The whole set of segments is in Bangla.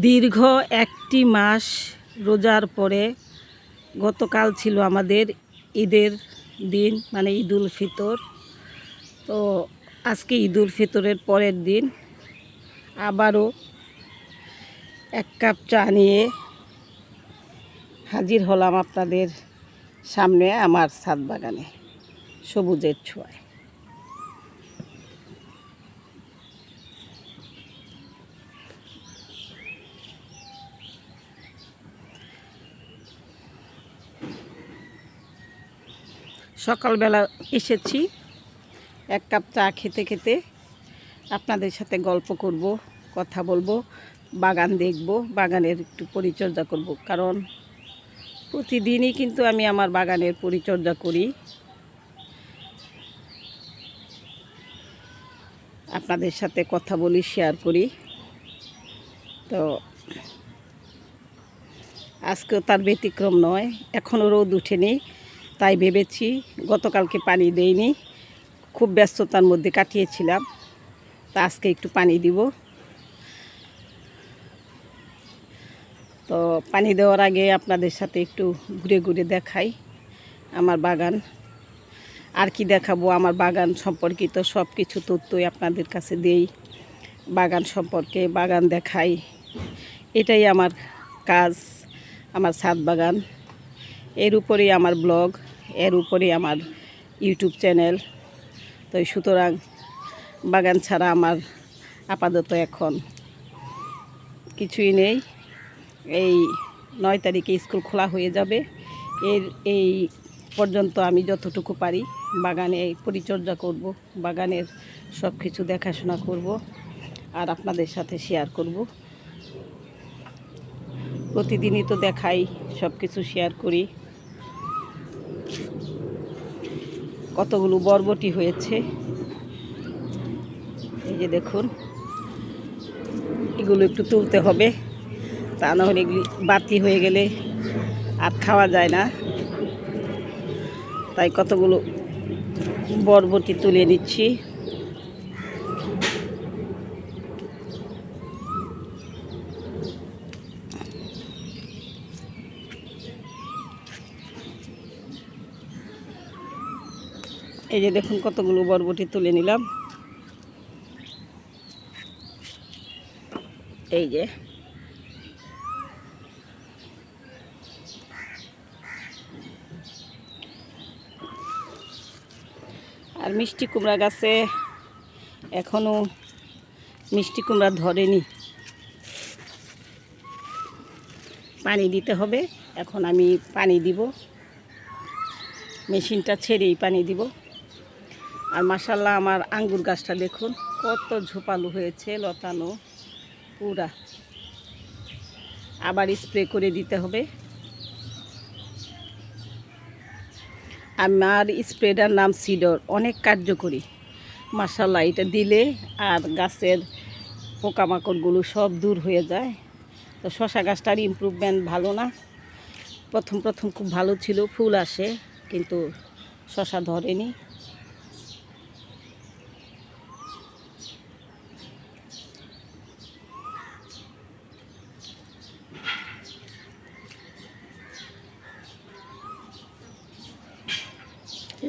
দীর্ঘ একটি মাস রোজার পরে গতকাল ছিল আমাদের ঈদের দিন মানে ঈদুল ফিতর। তো আজকে ঈদুল ফিতরের পরের দিন আবারও এক কাপ চা নিয়ে হাজির হলাম আপনাদের সামনে আমার ছাদ বাগানে, সবুজের ছোঁয়ায়। সকালবেলা এসেছি, এক কাপ চা খেতে খেতে আপনাদের সাথে গল্প করব, কথা বলব, বাগান দেখব, বাগানের একটু পরিচর্যা করব। কারণ প্রতিদিনই কিন্তু আমি আমার বাগানের পরিচর্যা করি। আপনাদের সাথে কথা বলি শেয়ার করি। তো আজকেও তার ব্যতিক্রম নয়, এখনও রোদ উঠেনি। তাই ভেবেছি গতকালকে পানি দেইনি। খুব ব্যস্ততার মধ্যে কাটিয়েছিলাম। তা আজকে একটু পানি দিব। তো পানি দেওয়ার আগে আপনাদের সাথে একটু ঘুরে ঘুরে দেখাই আমার বাগান। আর কি দেখাবো? আমার বাগান সম্পর্কিত সব কিছু তথ্যই আপনাদের কাছে দেই। বাগান সম্পর্কে বাগান দেখাই। এটাই আমার কাজ, আমার ছাদ বাগান। এর উপরেই আমার ব্লগ। এর উপরে আমার ইউটিউব চ্যানেল। তো সুতরাং বাগান ছাড়া আমার আপাতত এখন কিছুই নেই। এই নয় তারিখে স্কুল খোলা হয়ে যাবে। এর, এই পর্যন্ত আমি যতটুকু পারি বাগানে পরিচর্যা করব, বাগানের সব কিছু দেখাশোনা করব আর আপনাদের সাথে শেয়ার করব। প্রতিদিনই তো দেখাই সব কিছু শেয়ার করি। কতগুলো বরবটি হয়েছে। এই যে দেখুন, এগুলো একটু তুলতে হবে, তা নাহলে এগুলি বাতি হয়ে গেলে আর খাওয়া যায় না। তাই কতগুলো বরবটি তুলে নিচ্ছি। এই যে দেখুন কতগুলো বরবটি তুলে নিলাম। এই যে। আর মিষ্টি কুমড়া গাছে এখনও মিষ্টি কুমড়া ধরেনি। পানি দিতে হবে, এখন আমি পানি দিব। মেশিনটা ছেড়েই পানি দিব। আর মাসাল্লাহ আমার আঙ্গুর গাছটা দেখুন, কত ঝোপালো হয়েছে লতানো, পুরা। আবার স্প্রে করে দিতে হবে। আমার স্প্রেটার নাম সিডর, অনেক কার্যকরী। মাসাল্লাহ এটা দিলে আর গাছের পোকামাকড়গুলো সব দূর হয়ে যায়। তো শশা গাছটার ইমপ্রুভমেন্ট ভালো না। প্রথম প্রথম খুব ভালো ছিল, ফুল আসে, কিন্তু শশা ধরেনি।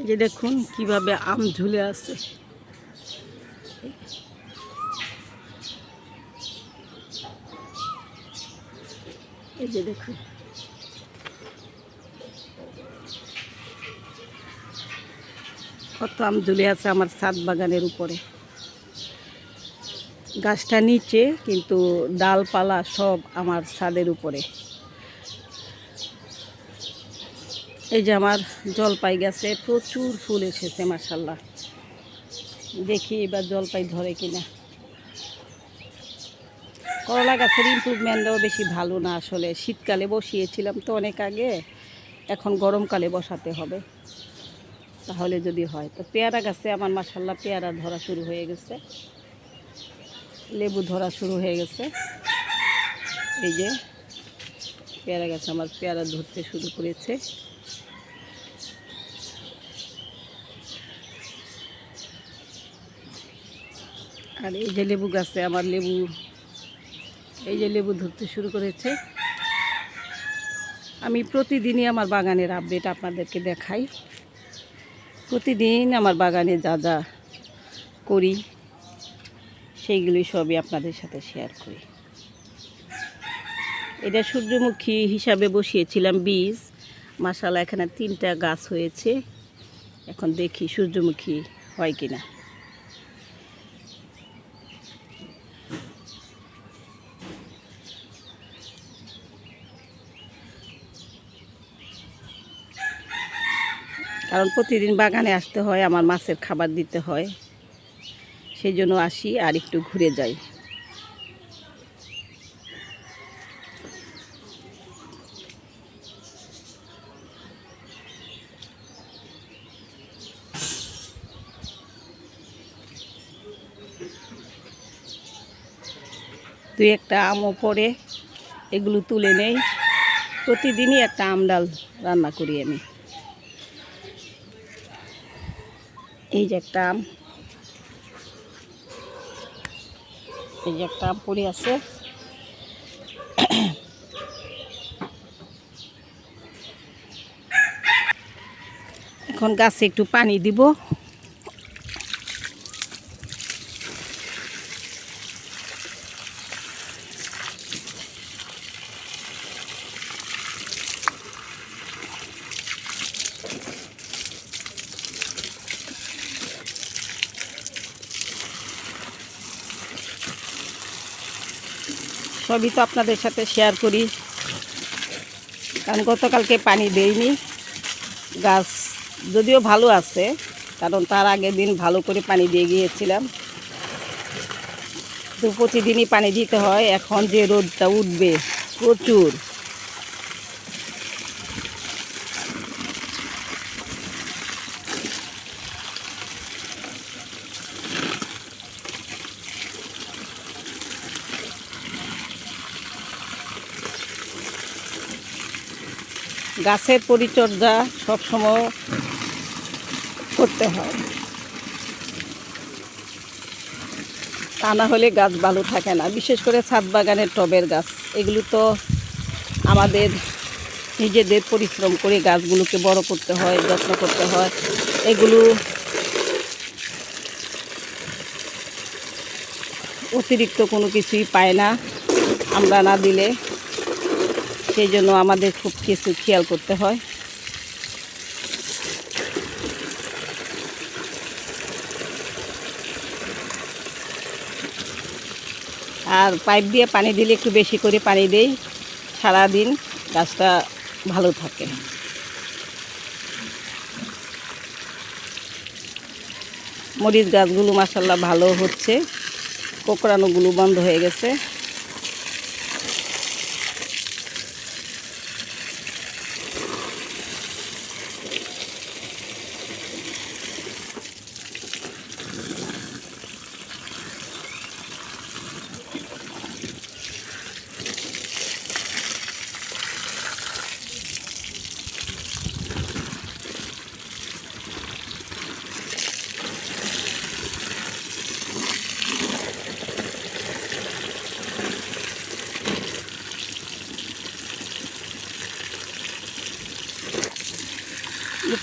যে দেখুন কীভাবে আম ঝুলে আছে। এই যে দেখুন। কত আম ঝুলে আছে আমার ছাদ বাগানের উপরে। গাছটা নিচে, কিন্তু ডালপালা সব আমার ছাদের উপরে। এই যে আমার জলপাই গাছে, প্রচুর ফুল এসেছে মাসাল্লাহ দেখি এবার জলপাই ধরে কিনা। করলা গাছের ইম্প্রুভমেন্টও বেশি ভালো না আসলে। শীতকালে বসিয়েছিলাম তো অনেক আগে, এখন গরমকালে বসাতে হবে। তাহলে যদি হয়। তো পেয়ারা গাছে আমার মাসাল্লাহ পেয়ারা ধরা শুরু হয়ে গেছে। লেবু ধরা শুরু হয়ে গেছে। এই যে পেয়ারা গাছে আমার পেয়ারা ধরতে শুরু করেছে। আর এই যে লেবু গাছে আমার লেবু, এই যে লেবু ধরতে শুরু করেছে। আমি প্রতিদিনই আমার বাগানের আপডেট আপনাদেরকে দেখাই। প্রতিদিন আমার বাগানে যা যা করি, সেইগুলি সবই আপনাদের সাথে শেয়ার করি। এটা সূর্যমুখী হিসাবে বসিয়েছিলাম বীজ। মাসালা এখানে তিনটা গাছ হয়েছে। এখন দেখি সূর্যমুখী হয় কিনা। কারণ প্রতিদিন বাগানে আসতে হয়, আমার মাছের খাবার দিতে হয়। সেই জন্য আসি আর একটু ঘুরে যাই। দুই একটা আমও পরে এগুলো তুলে নেই। প্রতিদিনই একটা আম ডাল রান্না করি আমি। এই যে একটা আম। এই যে একটা আম পড়ে আছে। এখন গাছে একটু পানি দিব। সবই তো আপনাদের সাথে শেয়ার করি। কারণ গতকালকে পানি দেইনি। গাছ যদিও ভালো আছে, কারণ তার আগের দিন ভালো করে পানি দিয়ে গিয়েছিলাম। তো প্রতিদিনই পানি দিতে হয়। এখন যে রোদটা উঠবে, প্রচুর। গাছের পরিচর্যা সবসময় করতে হয়। তা না হলে গাছ ভালো থাকে না। বিশেষ করে ছাদ বাগানের টবের গাছ। এগুলো তো আমাদের নিজেদের পরিশ্রম করে গাছগুলোকে বড় করতে হয়, যত্ন করতে হয়। এগুলো অতিরিক্ত কোনো কিছুই পায় না। আমরা না দিলে সেই জন্য আমাদের খুব কিছু খেয়াল করতে হয়। আর পাইপ দিয়ে পানি দিলে একটু বেশি করে পানি দেই, সারাদিন গাছটা ভালো থাকে। মরিচ গাছগুলো মাসাল্লাহ ভালো হচ্ছে, কোকড়ানোগুলো বন্ধ হয়ে গেছে।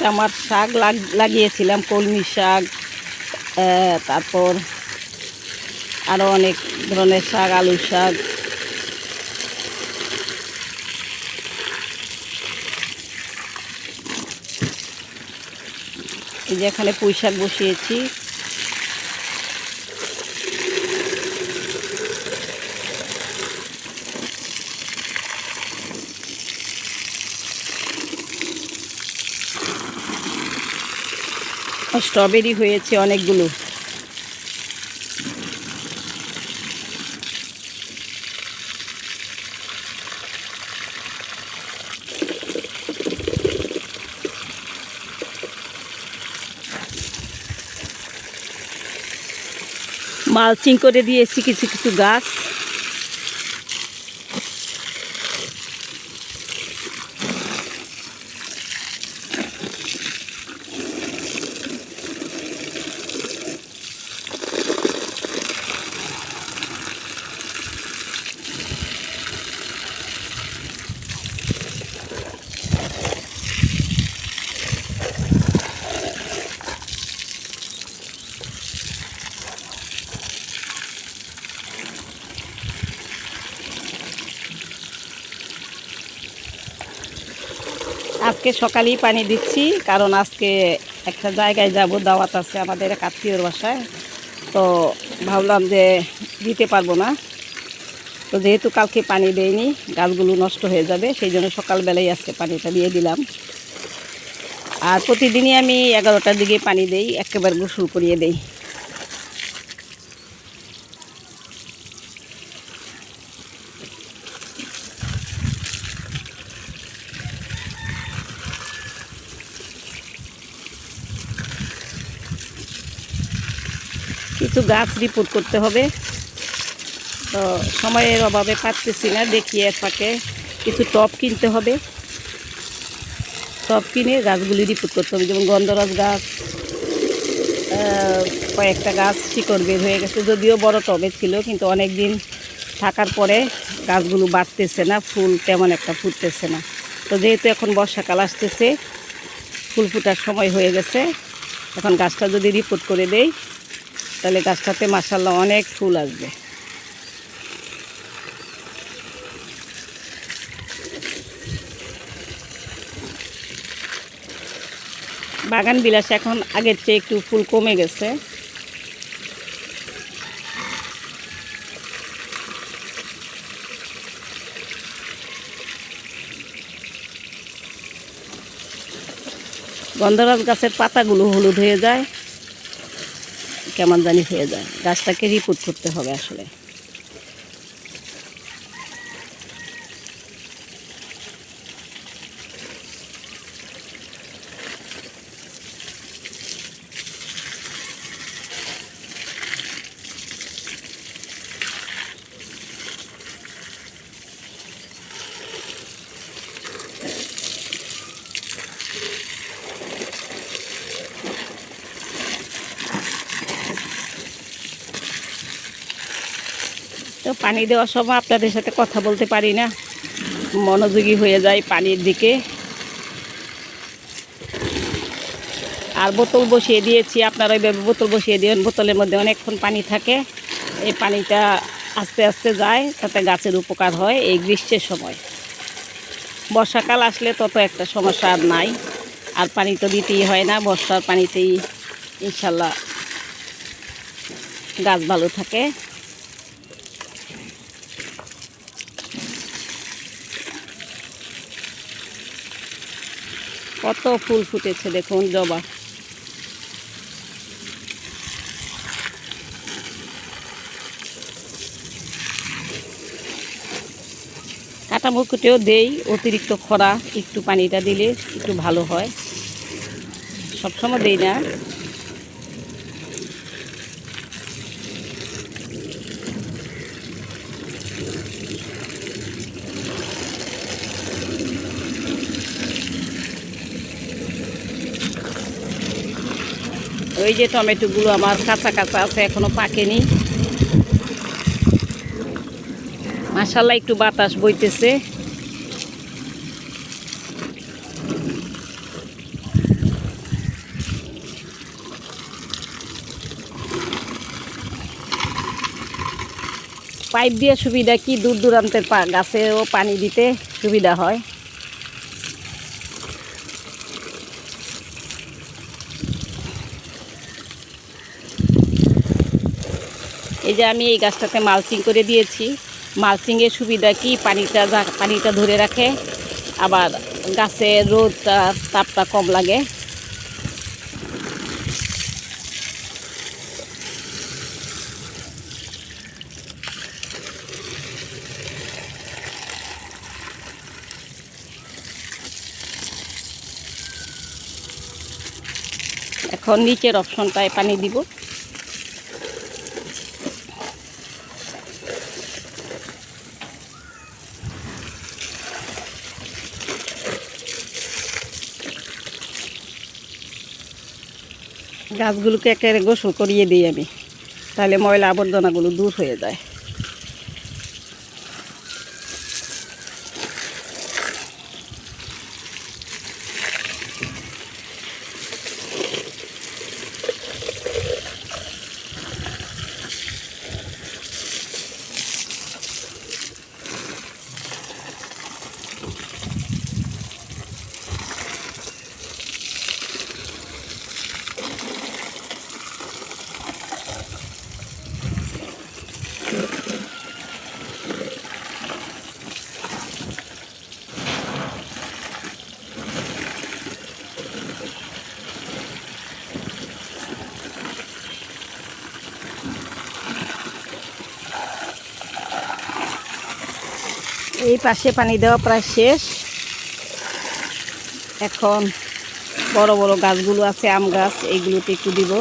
এটা আমার শাক লাগ- লাগিয়েছিলাম, কলমি শাক তারপর আরও অনেক ধরনের শাক, আলু শাক। এই যে এখানে পুঁই শাক বসিয়েছি। স্ট্রবেরি হয়েছে অনেকগুলো। মালচিং করে দিয়েছি কিছু কিছু গাছ। আজকে সকালেই পানি দিচ্ছি, কারণ আজকে একটা জায়গায় যাব, দাওয়াত আছে আমাদের এক আত্মীয়র বাসায়। তো ভাবলাম যে দিতে পারব না। তো যেহেতু কালকে পানি দেয়নি গাছগুলো নষ্ট হয়ে যাবে, সেই জন্য সকালবেলায় আজকে পানিটা দিয়ে দিলাম। আর প্রতিদিনই আমি এগারোটার দিকে পানি দেই, একেবারে গোসল করিয়ে দেই। কিছু গাছ রিপোর্ট করতে হবে। তো সময়ের অভাবে পারতেছি না দেখিয়ে ফাঁকে কিছু টপ কিনতে হবে। টপ কিনে গাছগুলি রিপোর্ট করতে হবে, যেমন গন্ধরাজ গাছ কয়েকটা গাছ শিকড় বের হয়ে গেছে, যদিও বড় টবে ছিল, কিন্তু অনেক দিন থাকার পরে গাছগুলো বাড়তেছে না, ফুল তেমন একটা ফুটতেছে না। তো যেহেতু এখন বর্ষাকাল আসতেছে, ফুল ফুটার সময় হয়ে গেছে, এখন গাছটা যদি রিপোর্ট করে দেই তাহলে গাছটাতে মাসাল্লাহ অনেক ফুল আসবে। বাগান বিলাস এখন আগের চেয়ে একটু ফুল কমে গেছে। গন্ধরাজ গাছের পাতাগুলো হলুদ হয়ে যায়। কেমন জানি হয়ে যায়। গাছটাকে রিপোর্ট করতে হবে আসলে। পানি দেওয়ার সময় আপনাদের সাথে কথা বলতে পারি না। মনোযোগী হয়ে যায় পানির দিকে। আর বোতল বসিয়ে দিয়েছি, আপনারা ওইভাবে বোতল বসিয়ে দিবেন, বোতলের মধ্যে অনেকক্ষণ পানি থাকে। এই পানিটা আস্তে আস্তে যায়, তাতে গাছের উপকার হয় এই গ্রীষ্মের সময়। বর্ষাকাল আসলে তত একটা সমস্যা আর নাই। আর পানি তো দিতেই হয় না, বর্ষার পানিতেই ইনশাল্লাহ গাছ ভালো থাকে। কত ফুল ফুটেছে দেখুন, জবা। কাটা মুকুটেও দেই, অতিরিক্ত খরা, একটু পানিটা দিলে একটু ভালো হয়। সবসময় দেই না। ওই যে টমেটোগুলো আমার কাঁচা কাঁচা আছে, এখনও পাকেনি। মাসাল্লাহ একটু বাতাস বইতেছে। পাইপ দিয়ে সুবিধা কি? দূর দূরান্তের গাছেও পানি দিতে সুবিধা হয়। এই যে আমি এই গাছটাতে মালচিং করে দিয়েছি। মালচিংয়ের সুবিধা কি? পানিটা পানিটা ধরে রাখে। আবার গাছের রোদটা তাপটা কম লাগে। এখন নিচের অপশনটায় পানি দিব। গাছগুলোকে একেবারে গোসল করিয়ে দিই আমি। তাহলে ময়লা আবর্জনাগুলো দূর হয়ে যায়। পাশে পানি দেওয়া প্রায় শেষ। এখন বড় বড় গাছগুলো আছে, আম গাছ, এইগুলোতে একটু দিব।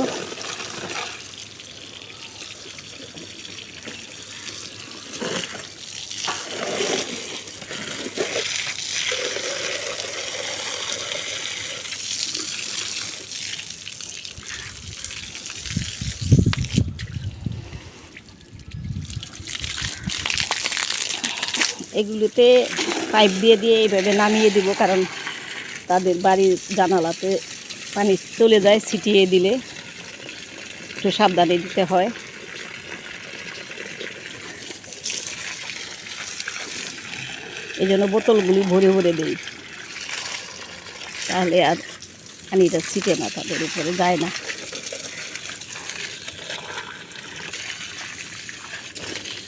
এগুলোতে পাইপ দিয়ে দিয়ে এইভাবে নামিয়ে দিব, কারণ তাদের বাড়ির জানালাতে পানি চলে যায় ছিটিয়ে দিলে একটু সাবধানে দিতে হয়। এই জন্য বোতলগুলি ভরে ভরে দিই, তাহলে আর পানিটা ছিটে না, তাদের উপরে যায় না।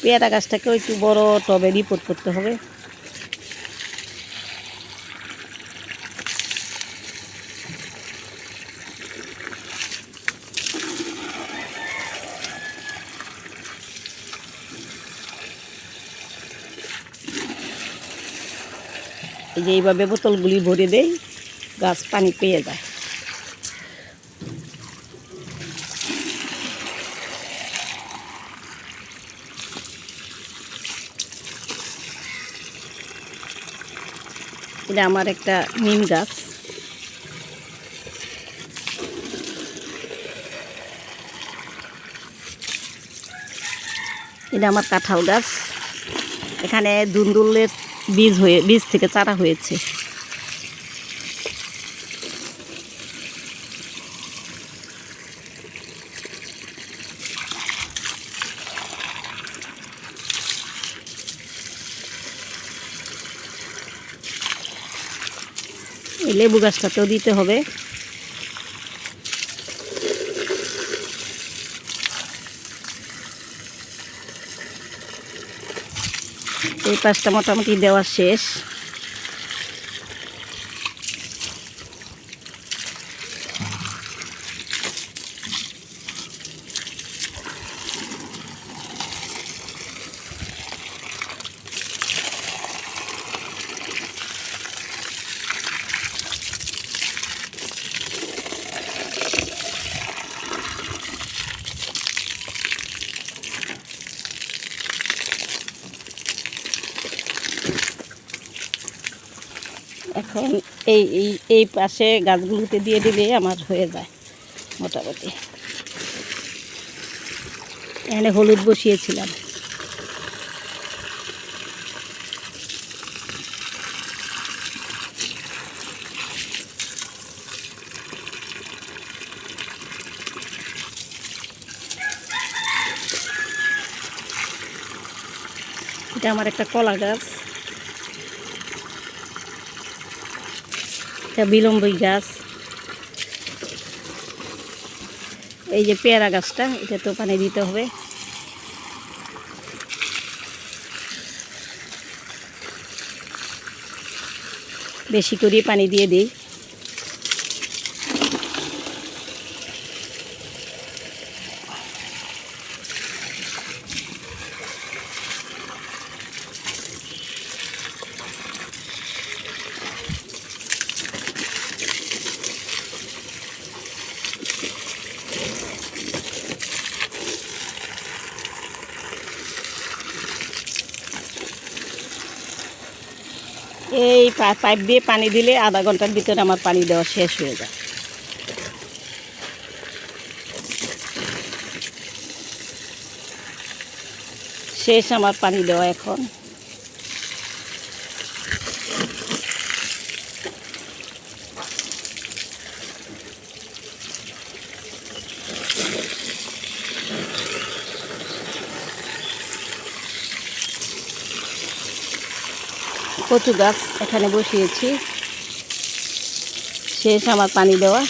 পেয়ারা গাছটাকেও একটু বড় টবে রিপোর্ট করতে হবে। এই যে এইভাবে বোতলগুলি ভরে দেই, গাছ পানি পেয়ে যায়। এটা আমার একটা নিম গাছ। এটা আমার কাঁঠাল গাছ। এখানে দুন্দুলের বীজ হয়ে, বীজ থেকে চারা হয়েছে। লেবু গাছটাতেও দিতে হবে। এই পাশটা মোটামুটি দেওয়া শেষ এখন এই এই পাশে গাছগুলোতে দিয়ে দিলে আমার হয়ে যায় মোটামুটি। এখানে হলুদ বসিয়েছিলাম। এটা আমার একটা কলা গাছ। এটা বিলম্বই গাছ। এই যে পেয়ারা গাছটা, এটা তো পানি দিতে হবে। বেশি করে পানি দিয়ে দিই এই পা- পাইপ দিয়ে পানি দিলে আধা ঘণ্টার ভিতরে আমার পানি দেওয়া শেষ হয়ে যায়। শেষ আমার পানি দেওয়া এখন। কচু গাছ এখানে বসিয়েছি। শেষ আমার পানি দেওয়া।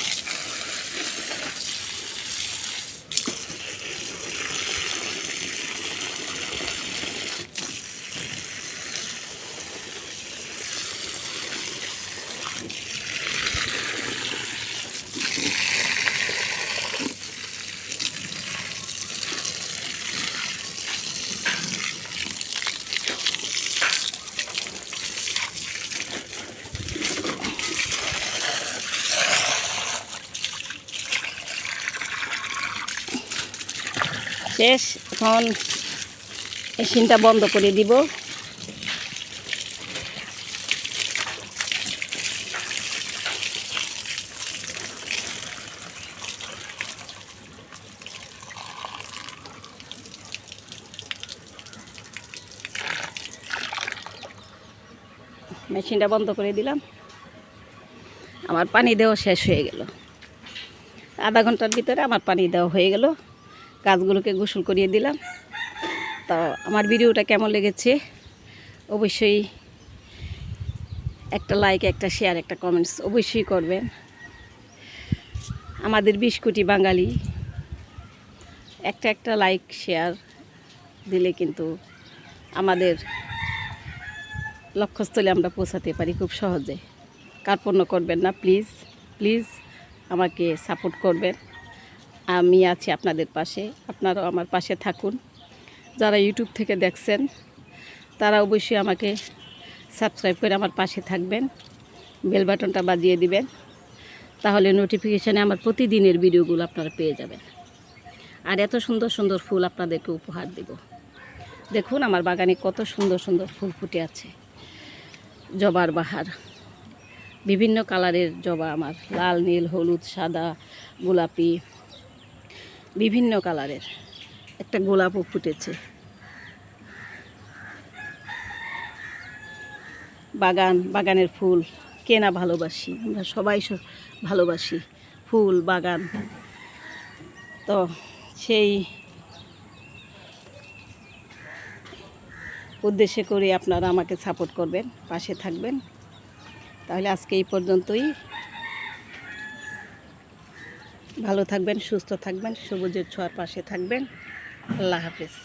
শেষ। এখন মেশিনটা বন্ধ করে দিব। মেশিনটা বন্ধ করে দিলাম। আমার পানি দেওয়া শেষ হয়ে গেল। আধা ঘণ্টার ভিতরে আমার পানি দেওয়া হয়ে গেল। গাছগুলোকে গোসল করিয়ে দিলাম। তো আমার ভিডিওটা কেমন লেগেছে অবশ্যই একটা লাইক একটা শেয়ার একটা কমেন্টস অবশ্যই করবেন। আমাদের বিশ কোটি বাঙালি। একটা একটা লাইক শেয়ার দিলে কিন্তু আমাদের লক্ষ্যস্থলে আমরা পৌঁছাতে পারি খুব সহজে। কার্পণ্য করবেন না প্লিজ প্লিজ আমাকে সাপোর্ট করবেন। আমি আছি আপনাদের পাশে। আপনারাও আমার পাশে থাকুন। যারা ইউটিউব থেকে দেখছেন, তারা অবশ্যই আমাকে সাবস্ক্রাইব করে আমার পাশে থাকবেন বেল বাটনটা বাজিয়ে দিবেন, তাহলে নোটিফিকেশানে আমার প্রতিদিনের ভিডিওগুলো আপনারা পেয়ে যাবেন। আর এত সুন্দর সুন্দর ফুল আপনাদেরকে উপহার দেব। দেখুন আমার বাগানে কত সুন্দর সুন্দর ফুল ফুটে আছে। জবার বাহার। বিভিন্ন কালারের জবা আমার। লাল, নীল, হলুদ, সাদা, গোলাপি। বিভিন্ন কালারের। একটা গোলাপও ফুটেছে। বাগান, বাগানের ফুল। কেনা ভালোবাসি? আমরা সবাই ভালোবাসি ফুল, বাগান। তো সেই উদ্দেশ্যে করে আপনারা আমাকে সাপোর্ট করবেন, পাশে থাকবেন। তাহলে আজকে এই পর্যন্তই। ভালো থাকবেন সুস্থ থাকবেন সবুজের ছোঁয়ার পাশে থাকবেন। আল্লাহ হাফেজ।